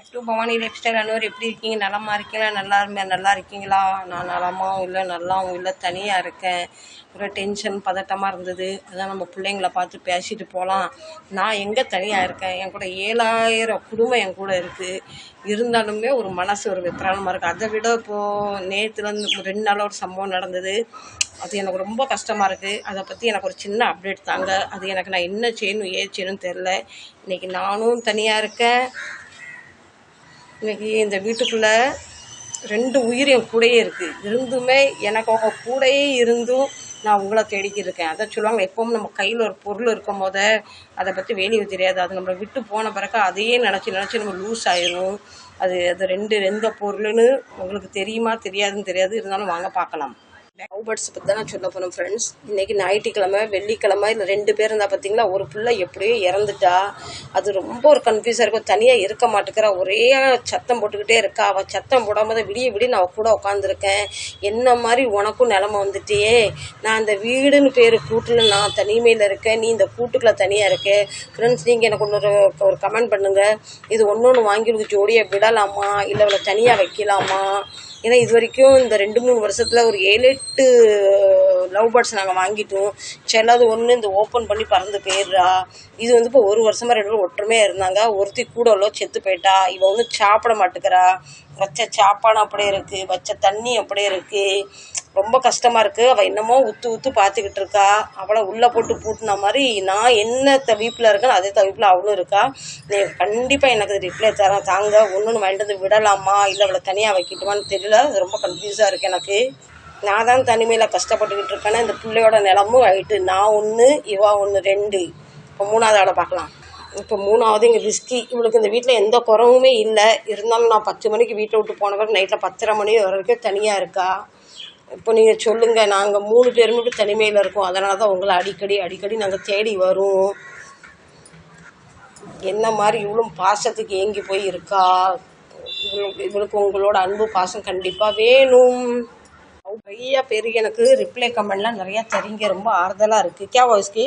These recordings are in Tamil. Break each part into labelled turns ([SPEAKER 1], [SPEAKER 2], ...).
[SPEAKER 1] Back to Bhavani life style அனுவர் எப்படி இருக்கீங்க? நலமாக இருக்கீங்களா? நல்லா இருமே நல்லா இருக்கீங்களா? நான் நலமாகவும் இல்லை நல்லாவும் இல்லை தனியாக இருக்கேன். ஒரு டென்ஷன் பதட்டமாக இருந்தது. அதான் நம்ம பிள்ளைங்கள பார்த்து பேசிட்டு போகலாம் நான் எங்கே தனியாக இருக்கேன்? என் கூட ஏழாயிரம் குடும்பம் என் கூட இருக்குது இருந்தாலுமே ஒரு மனசு ஒரு விப்ராலமாக இருக்குது அதை விட இப்போது நேற்றுலேருந்து ரெண்டு நாளாக ஒரு சம்பவம் நடந்தது. அது எனக்கு ரொம்ப கஷ்டமாக இருக்குது அதை பற்றி எனக்கு ஒரு சின்ன அப்டேட் தாங்க. அது எனக்கு நான் என்ன செய்யணும் ஏது செய்யணும்னு தெரில இன்றைக்கி நானும் தனியாக இருக்கேன். இன்னைக்கு இந்த வீட்டுக்குள்ளே ரெண்டு உயிர் என் கூடயே இருக்குது இருந்துமே எனக்கு அவங்க கூடயே இருந்தும் நான் உங்களை தேடிக்கி இருக்கேன். அதை சொல்லுவாங்க எப்பவும் நம்ம கையில் ஒரு பொருள் இருக்கும் போத அதை பற்றி வெளியே தெரியாது. அது நம்மளை விட்டு போன பிறகு அதையே நினச்சி நினச்சி நம்ம லூஸ் ஆயிரும். அது அது ரெண்டு எந்த பொருள்னு உங்களுக்கு தெரியுமா தெரியாதுன்னு தெரியாது. இருந்தாலும் வாங்க பார்க்கலாம். லவ் பற்றி தான் நான் சொல்ல போகிறேன் ஃப்ரெண்ட்ஸ் இன்றைக்கி ஞாயிற்றுக்கிழமை வெள்ளிக்கிழமை இல்லை ரெண்டு பேர் இருந்தால் பார்த்தீங்களா ஒரு பிள்ளை எப்படியோ இறந்துட்டா. அது ரொம்ப ஒரு கன்ஃபியூஸாக இருக்கும். தனியாக இருக்க மாட்டேங்கிறா. ஒரே சத்தம் போட்டுக்கிட்டே இருக்கா. அவள் சத்தம் போடாமல் தான் விடிய விடிய நான் கூட உட்காந்துருக்கேன் என்ன மாதிரி உனக்கும் நிலமை வந்துட்டே நான் அந்த வீடுன்னு பேர் கூட்டில் நான் தனிமையில் இருக்கேன். நீ இந்த கூட்டுக்குள்ளே தனியாக இருக்க. ஃப்ரெண்ட்ஸ் நீங்கள் எனக்கு ஒன்று ஒரு கமெண்ட் பண்ணுங்கள் இது ஒன்று ஒன்று வாங்கி உங்களுக்கு ஜோடியாக விடலாமா? இல்லை அவளை தனியாக வைக்கலாமா? ஏன்னா இது வரைக்கும் இந்த ரெண்டு மூணு வருஷத்தில் ஒரு ஏழு எட்டு லவ் பேர்ட்ஸ் நாங்கள் வாங்கிட்டோம். சிலது ஒன்று இந்த ஓப்பன் பண்ணி பறந்து போயிடுறா. இது வந்து இப்போ ஒரு வருஷமாக ரெண்டு பேரும் ஒற்றுமையாக இருந்தாங்க. ஒருத்தி கூட உள்ள செத்து போயிட்டா. இவ வந்து சாப்பிட மாட்டேங்கிறா வச்ச சாப்பாடு அப்படியே இருக்குது வச்ச தண்ணி அப்படியே இருக்குது ரொம்ப கஷ்டமாக இருக்குது அவள் என்னமோ உத்து உத்து பார்த்துக்கிட்டு இருக்கா. அவளை உள்ளே போட்டு பூட்டின மாதிரி நான் என்ன தவிப்பில் இருக்கேன் அதே தவிப்பில் அவளும் இருக்கா. நீ கண்டிப்பாக எனக்கு ரிப்ளை தரேன். தாங்க ஒன்று வாங்கிட்டு வந்து விடலாமா? இல்லை அவளை தனியாக வைக்கட்டுமான்னு தெரியல. அது ரொம்ப கன்ஃபியூஸாக இருக்குது எனக்கு. நான் தான் தனிமையில் கஷ்டப்பட்டுக்கிட்டு இருக்கேன்னா இந்த பிள்ளையோட நிலமும் ஆயிட்டு நான் ஒன்று இவா ஒன்று ரெண்டு. இப்போ மூணாவது ஆளை பார்க்கலாம். இப்போ மூணாவது இங்கே ரிஸ்கி இவளுக்கு இந்த வீட்டில் எந்த குறவுமே இல்லை. இருந்தாலும் நான் பத்து மணிக்கு வீட்டை விட்டு போன பிறகு நைட்டில் பத்தரை மணி வரைக்கும் தனியாக இருக்கா. இப்போ நீங்கள் சொல்லுங்கள் நாங்கள் மூணு பேருமே மட்டும் தனிமையில் இருக்கோம். அதனால தான் உங்களை அடிக்கடி அடிக்கடி நாங்கள் தேடி வரும். என்ன மாதிரி இவளும் பாசத்துக்கு ஏங்கி போய் இருக்கா? இவளுக்கு இவளுக்கு உங்களோட அன்பு பாசம் கண்டிப்பாக வேணும். நிறைய பேர் எனக்கு ரிப்ளை கமெண்ட்லாம் நிறையா தரீங்க ரொம்ப ஆறுதலாக இருக்குது கே வாய்ஸ்க்கு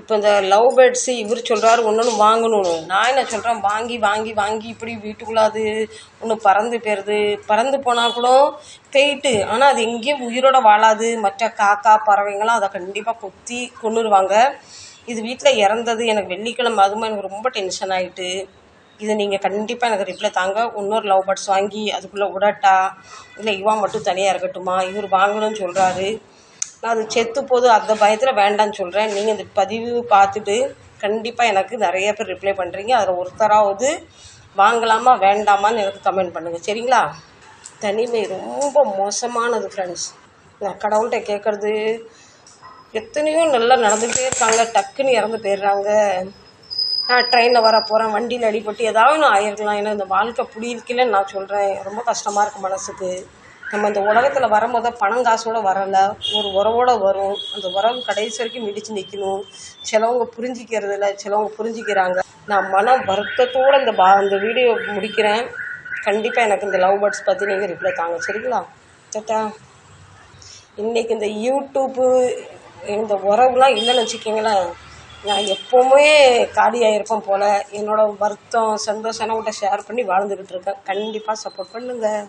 [SPEAKER 1] இப்போ இந்த லவ் பேர்ட்ஸு இவர் சொல்கிறாரு ஒன்று ஒன்று வாங்கணும்னு. நான் என்ன சொல்கிறேன் வாங்கி வாங்கி வாங்கி இப்படி வீட்டுக்குள்ளே அது ஒன்று பறந்து போயிடுது பறந்து போனால் கூட போயிட்டு ஆனால் அது எங்கேயும் உயிரோட வாழாது. மற்ற காக்கா பறவைங்களாம் அதை கண்டிப்பாக கொத்தி கொண்டுருவாங்க இது வீட்டில் இறந்தது எனக்கு வெள்ளிக்கிழமை அதுவும் எனக்கு ரொம்ப டென்ஷன் ஆகிட்டு இது நீங்கள் கண்டிப்பாக எனக்கு ரிப்ளை தாங்க. இன்னொரு லவ் பேர்ட்ஸ் வாங்கி அதுக்குள்ளே உடட்டா இல்லை இவா மட்டும் தனியாக இருக்கட்டுமா? இவர் வாங்கணும்னு சொல்கிறாரு நான் அது செத்து போதும் அந்த பயத்தில் வேண்டாம்னு சொல்கிறேன் நீங்கள் இந்த பதிவு பார்த்துட்டு கண்டிப்பாக எனக்கு நிறைய பேர் ரிப்ளை பண்ணுறீங்க அதில் ஒருத்தராவது வாங்கலாமா வேண்டாமான்னு எனக்கு கமெண்ட் பண்ணுங்கள் சரிங்களா? தனிமை ரொம்ப மோசமானது ஃப்ரெண்ட்ஸ் நான் கடவுள்கிட்ட கேட்குறது எத்தனையோ நல்லா நடந்துகிட்டே இருக்காங்க. டக்குன்னு இறந்து போயிடுறாங்க. நான் ட்ரெயினில் வர போகிறேன் வண்டியில் அடிபட்டு ஏதாவது நான் ஆயிருக்கலாம். ஏன்னா இந்த வாழ்க்கை பிடிக்கலன்னு நான் சொல்கிறேன் ரொம்ப கஷ்டமாக இருக்குது மனசுக்கு. நம்ம இந்த உலகத்தில் வரும்போது பணம் காசோட வரலை ஒரு உறவோட வரும். அந்த உறவு கடைசி வரைக்கும் மிடிச்சு நிற்கணும் சிலவங்க புரிஞ்சிக்கிறதில்ல சிலவங்க புரிஞ்சிக்கிறாங்க. நான் மன வருத்தத்தோடு இந்த பா இந்த வீடியோ முடிக்கிறேன். கண்டிப்பாக எனக்கு இந்த லவ் பேர்ட்ஸ் பற்றி நீங்கள் ரிப்ளை தாங்க. சரிங்களா? சட்டா இன்றைக்கி இந்த யூடியூப்பு இந்த உறவுலாம் இல்லைன்னு வச்சுக்கிங்களேன். நான் எப்போவுமே காலியாக இருப்பேன் போல். என்னோடய வருத்தம் சந்தோஷம் உங்கள்கிட்ட ஷேர் பண்ணி வாழ்ந்துக்கிட்டு இருக்கேன். கண்டிப்பாக சப்போர்ட் பண்ணுங்கள்